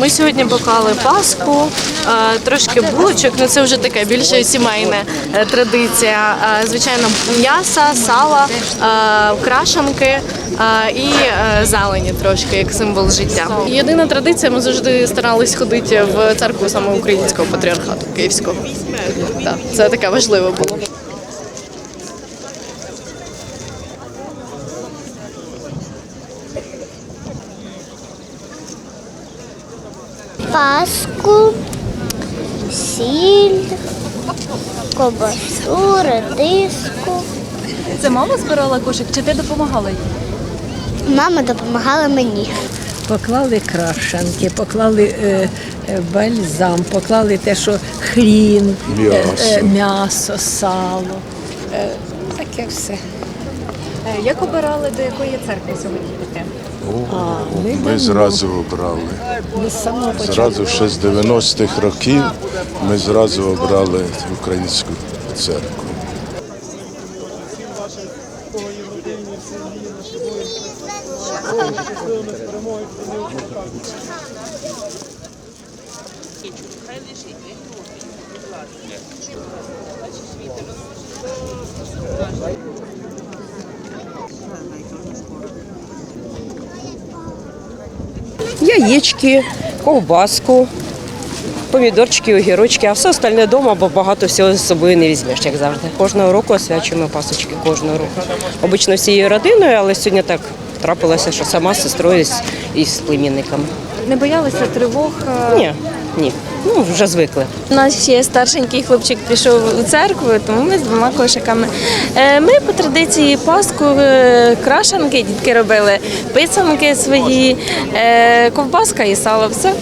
Ми сьогодні поклали паску, е, трошки булочок, ну це вже така більше сімейна е, традиція. Е, Звичайно, м'яса, сала, крашанки і зелені трошки як символ життя. Єдина традиція, ми завжди старались ходити в церкву саме українського патріархату київського. Це таке важливе було. Паску, сіль, кобасу, редиску. Це мама збирала кошик, чи ти допомагала їй? Мама допомагала мені. Поклали крашанки, поклали е, е, бальзам, поклали те, що хрін, е, М'ясо. е, м'ясо, сало. Е, таке все. Е, Як обирали, до якої церкви сьогодні? Ми зразу обрали. Ми з самого початку. Зразу ще з 90-х років ми зразу обрали українську церкву. Яєчки, ковбаску, помідорчики, огірочки, а все остальне вдома, бо багато всього з собою не візьмеш, як завжди. Кожного року освячуємо пасочки, кожного року. Обично всією родиною, але сьогодні так трапилося, що сама з сестрою і з племінниками. Не боялися тривог? е, Ні, ні. Ну, вже звикли. У нас ще старшенький хлопчик пішов у церкву, тому ми з двома кошиками. Е, Ми по традиції Пасху е, крашанки дітки робили, писанки свої, ковбаска і сало. Все.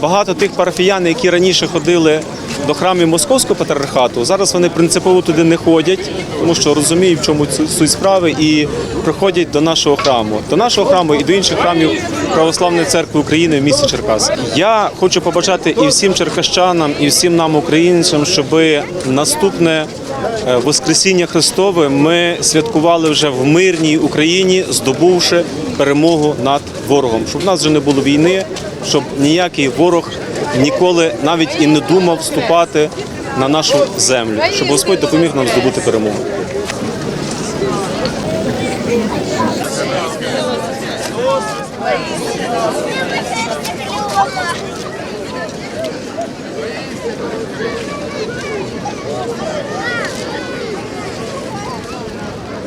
Багато тих парафіян, які раніше ходили до храмів московського патріархату, зараз вони принципово туди не ходять, тому що розуміють, в чому суть справи, і приходять до нашого храму, до нашого храму і до інших храмів Православної церкви України в місті Черкас. Я хочу побажати і всім черкащанам, і всім нам, українцям, щоб наступне е, Воскресіння Христове ми святкували вже в мирній Україні, здобувши перемогу над ворогом, щоб в нас вже не було війни, щоб ніякий ворог ніколи навіть і не думав вступати на нашу землю, щоб Господь допоміг нам здобути перемогу.